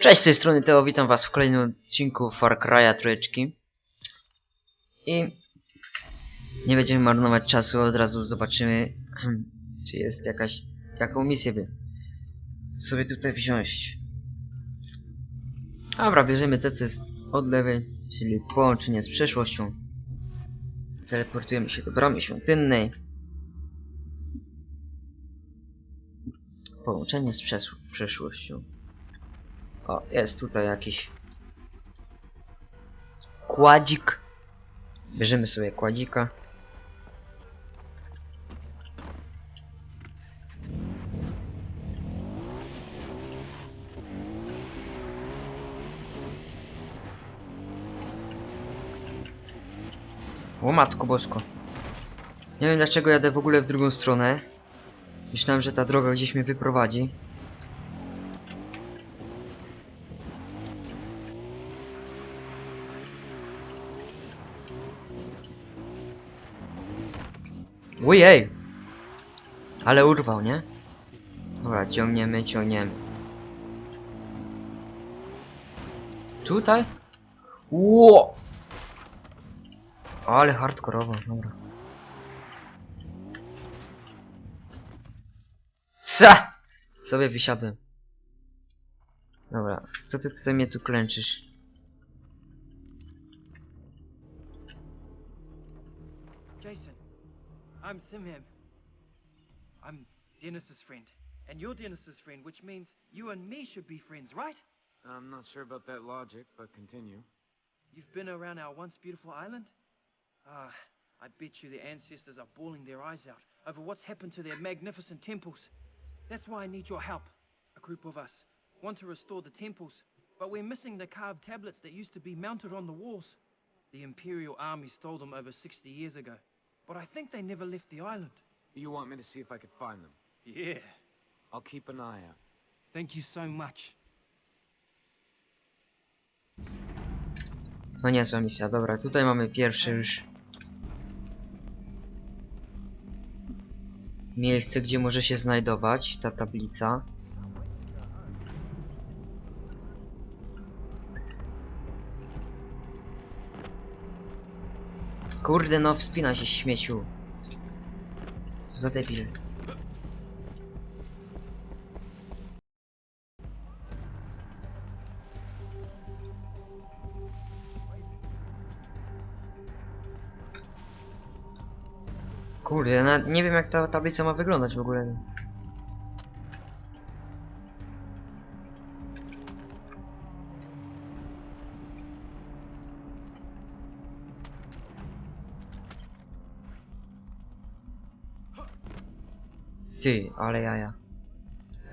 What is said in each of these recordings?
Cześć, z tej strony Teo, witam was w kolejnym odcinku Far Cry'a trójeczki. I nie będziemy marnować czasu, od razu zobaczymy, czy jest jakaś, jaką misję by sobie tutaj wziąć. Dobra, bierzemy te, co jest od lewej, czyli połączenie z przeszłością. Teleportujemy się do bramy świątynnej. Połączenie z przes- przeszłością. O, jest tutaj jakiś kładzik. Bierzemy sobie kładzika. O matko bosko. Nie wiem dlaczego jadę w ogóle w drugą stronę. Myślałem, że ta droga gdzieś mnie wyprowadzi. Ojej! Ale urwał, nie? Dobra, ciągniemy, ciągniemy. Tutaj? Ło! Ale hardkorowo, dobra. Sa! Sobie wysiadłem. Dobra, co ty tutaj mnie tu klęczysz? I'm Simham. I'm Dennis's friend. And you're Dennis's friend, which means you and me should be friends, right? I'm not sure about that logic, but continue. You've been around our once beautiful island? Ah, I bet you the ancestors are bawling their eyes out over what's happened to their magnificent temples. That's why I need your help. A group of us want to restore the temples, but we're missing the carved tablets that used to be mounted on the walls. The Imperial Army stole them over 60 years ago, but I think they never left the island. You want me to see if I could find them? Yeah. I'll keep an eye out. Thank you so much. No niezła misja, dobra, tutaj mamy pierwsze już miejsce, gdzie może się znajdować ta tablica. Kurde no, wspina się śmieciu. Co za debil. Kurde, ja nie wiem jak ta tablica ma wyglądać w ogóle. Ty, ale jaja.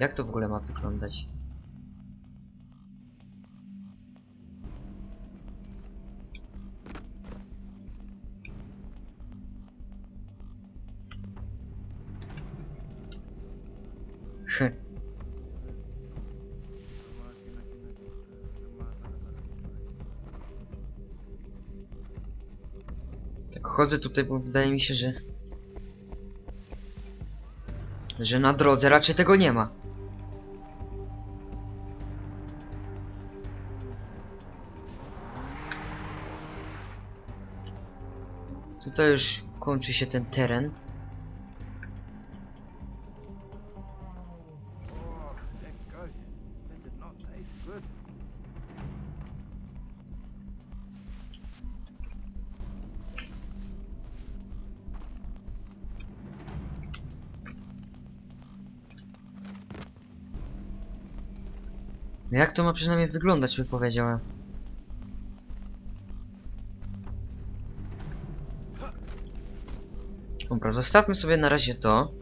Jak to w ogóle ma wyglądać? Tak chodzę tutaj, bo wydaje mi się, że... Że na drodze raczej tego nie ma. Tutaj już kończy się ten teren. No Jak to ma przynajmniej wyglądać, by powiedziała? Dobra, zostawmy sobie na razie to.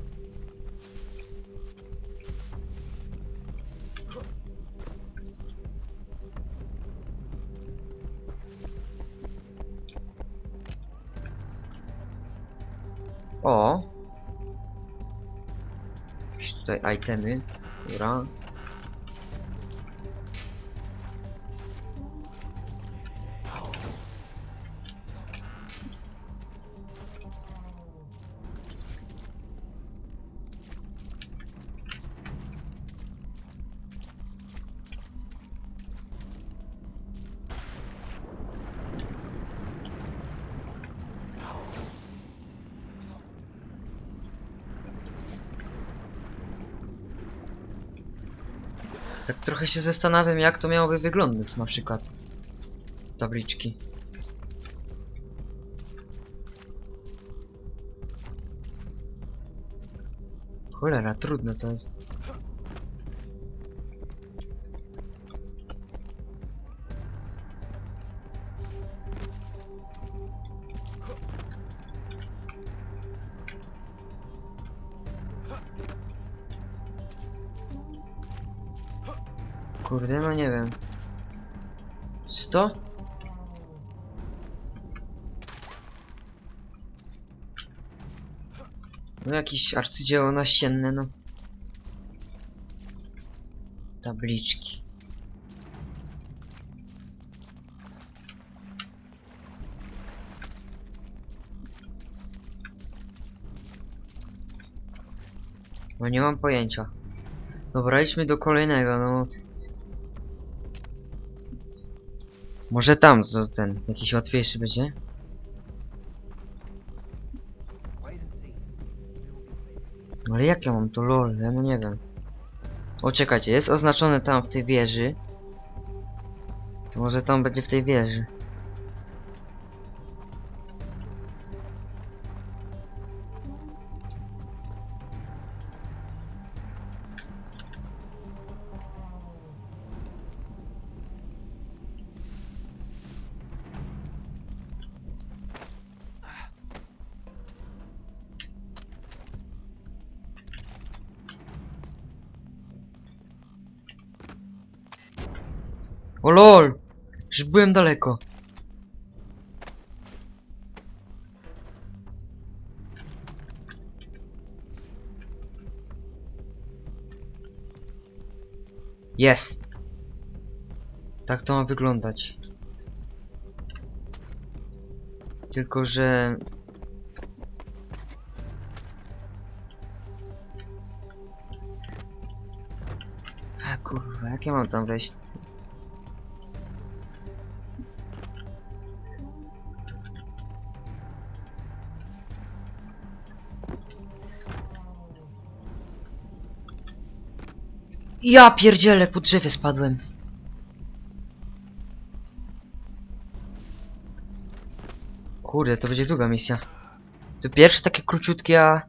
O! Jakieś tutaj itemy. Dobra. Tak trochę się zastanawiam, jak to miałoby wyglądać na przykład. Tabliczki. Cholera, trudno to jest. Kurde, no nie wiem. 100? No jakieś arcydzieło nasienne, no. Tabliczki. No nie mam pojęcia. Dobra, idźmy do kolejnego, no. Może tam, ten, jakiś łatwiejszy będzie? Ale jak ja mam to lol? Ja no nie wiem. O czekajcie, jest oznaczone tam w tej wieży. To może tam będzie w tej wieży. O lol! Już byłem daleko. Jest. Tak to ma wyglądać. Tylko, że... A kurwa, jak ja mam tam wejść? Ja pierdzielę, po drzewie spadłem. Kurde, to będzie długa misja. To pierwsze takie króciutkie, a...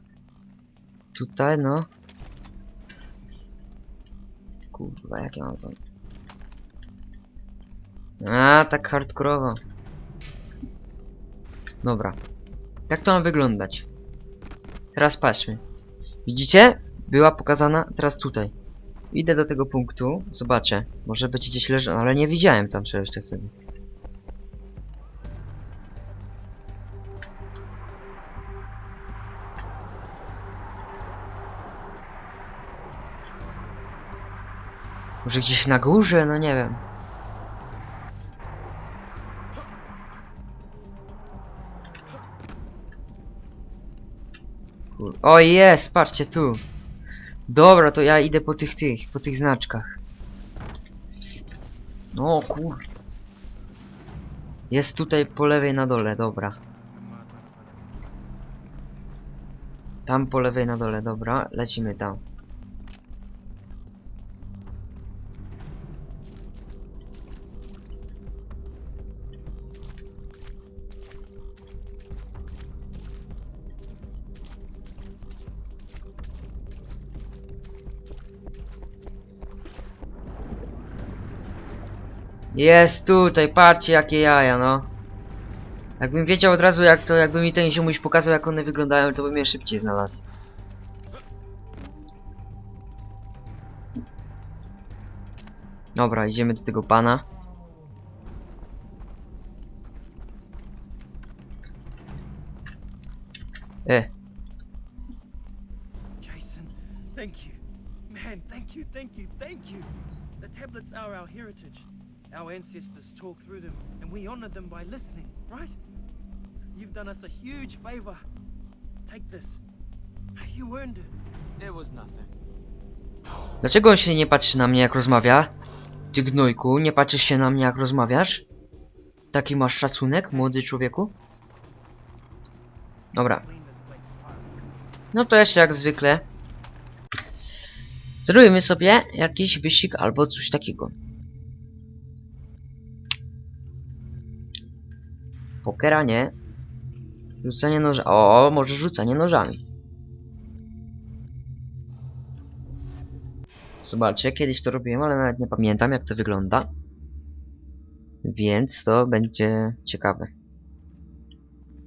Tutaj, no. Kurwa, jak ja mam to... A, tak hardkorowo. Dobra. Tak to ma wyglądać. Teraz patrzmy. Widzicie? Była pokazana, teraz tutaj. Idę do tego punktu, zobaczę. Może będzie gdzieś leżał, ale nie widziałem tam czegoś takiego. Może gdzieś na górze? No nie wiem. O jest, patrzcie tu. Dobra, to ja idę po tych tych, po tych znaczkach. No kur... Jest tutaj po lewej na dole, dobra. Tam po lewej na dole, dobra. Lecimy tam. Jest tutaj, patrzcie jakie jaja, no. Jakbym wiedział od razu jak to, jakby mi ten ziomuś pokazał jak one wyglądają, to bym je szybciej znalazł. Dobra, idziemy do tego pana. E, Jason, thank you. Man, thank you, thank you, thank you. The tablets are our heritage. Our ancestors talk through them, and we honor them by listening, right? You've done us a huge favor. Take this. You earned it. It was nothing. dlaczego on się nie patrzy na mnie jak rozmawia? Ty gnojku, nie patrzysz się na mnie jak rozmawiasz? Taki masz szacunek, młody człowieku? Dobra. No to jeszcze jak zwykle. Zrobimy sobie jakiś wyścig albo coś takiego. Pokera nie. Rzucanie noża. O, może rzucanie nożami. Zobaczcie, kiedyś to robiłem, ale nawet nie pamiętam jak to wygląda. Więc to będzie ciekawe.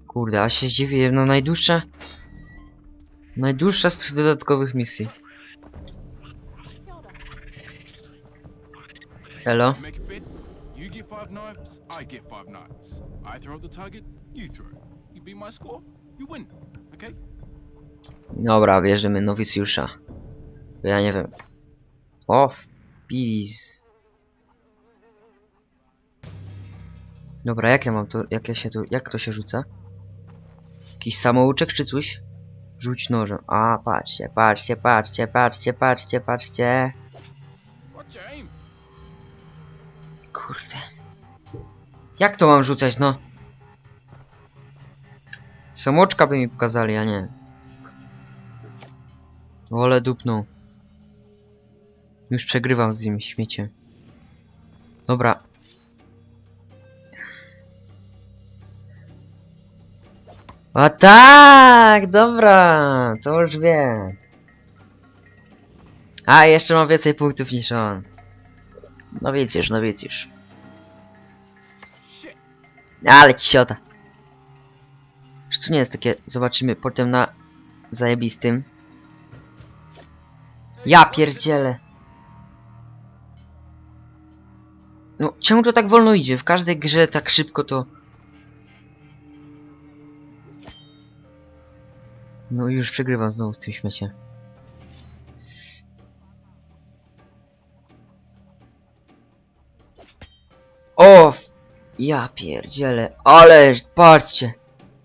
Kurde, a się zdziwiłem, no najdłuższa... Najdłuższa z tych dodatkowych misji. Elo? Make a bet. You get five knives, I get five knives. I throw the target, you throw. You beat my score, you win. Okay? Dobra, bierzemy nowicjusza. Bo Ja nie wiem. O, wpis. Dobra, jak ja mam to, jak ja się tu, jak to się rzuca? Jakiś samouczek czy coś? Rzuć nożem. A, patrzcie, patrzcie, patrzcie, patrzcie, patrzcie, patrzcie. Watch your aim. Kurde. Jak to mam rzucać, no? Samoczka by mi pokazali, a nie. Wolę dupną. Już przegrywam z nim śmieciem. Dobra. A tak! Dobra! To już wiem. A, jeszcze mam więcej punktów niż on. No widzisz, no widzisz. Ale ciota. To nie jest takie, zobaczymy potem na zajebistym. Ja pierdzielę. No, czemu to tak wolno idzie? W każdej grze tak szybko to... No już przegrywam znowu z tym śmieciem. Ja pierdzielę, ale patrzcie!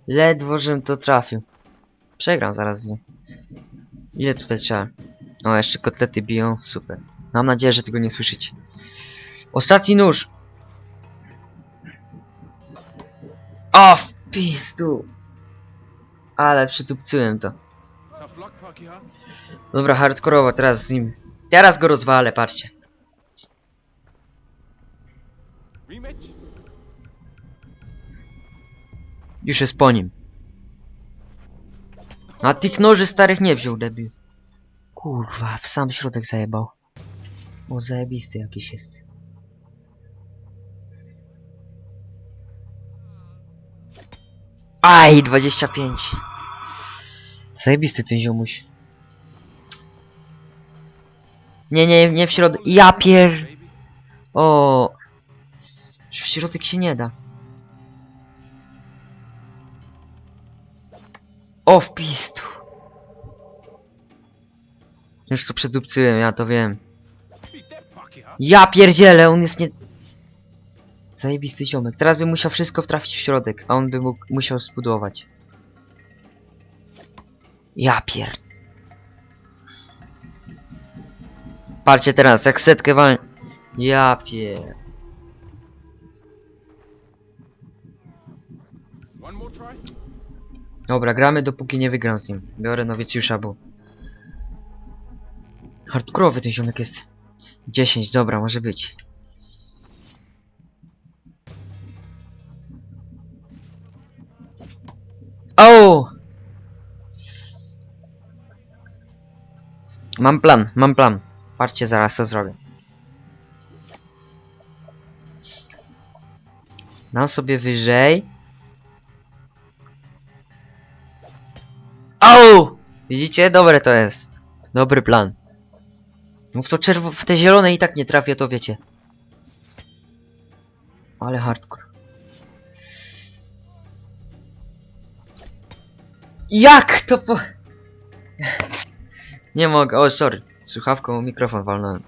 Ledwo żem to trafił. Przegram zaraz z nim. Ile tutaj trzeba? O, jeszcze kotlety biją, super. Mam nadzieję, że tego nie słyszycie. Ostatni nóż! O, w pizdu! Ale przytupcyłem to. Dobra, hardkorowo, teraz z nim. Teraz go rozwalę, patrzcie. Rematch? Już jest po nim. A tych noży starych nie wziął, debil. Kurwa, w sam środek zajebał. O, zajebisty jakiś jest. Aj, 25. Zajebisty ten ziomuś. Nie, nie, nie w środek. Ja pier... O, W środek się nie da. O, w pistu. Już to przedupcyłem, ja to wiem. Ja pierdzielę, on jest nie... Zajebisty ziomek. Teraz by musiał wszystko wtrafić w środek, a on by mógł, musiał zbudować. Ja pier... Patrzcie teraz, jak setkę wal... Ja pier... Dobra, gramy dopóki nie wygram z nim. Biorę nowicjusza, bo... Hardkorowy ten ziomek jest. 10, dobra, może być. O! Mam plan, mam plan. Patrzcie, zaraz to zrobię. Dam sobie wyżej. Au! Widzicie? Dobre to jest. Dobry plan. No w to czerwo... w te zielone i tak nie trafię, to wiecie. Ale hardcore. Jak to po... Nie mogę, o sorry. Słuchawką mikrofon walnąłem.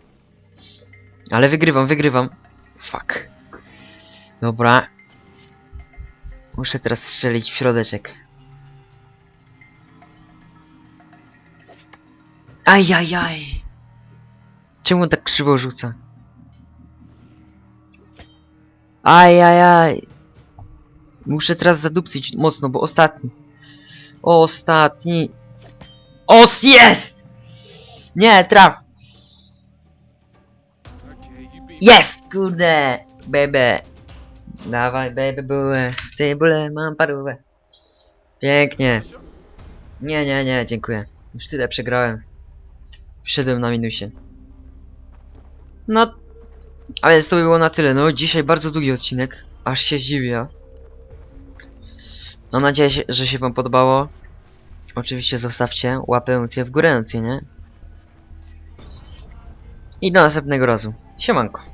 Ale wygrywam, wygrywam. Fuck. Dobra. Muszę teraz strzelić w środeczek. Ajajaj. Czemu tak krzywo rzuca? Ajajaj. Muszę teraz zadupcyć mocno, bo ostatni. Ostatni. Os jest! Nie, traf! Jest, kurde! Bebe! Dawaj, baby, bułę. W tej mam parówę. Pięknie. Nie, nie, nie, dziękuję. Już tyle przegrałem. Wszedłem na minusie. No. A więc to by było na tyle. No, dzisiaj bardzo długi odcinek. Aż się zdziwię. Mam nadzieję, że się wam podobało. Oczywiście zostawcie łapę w górę, nie? I do następnego razu. Siemanko.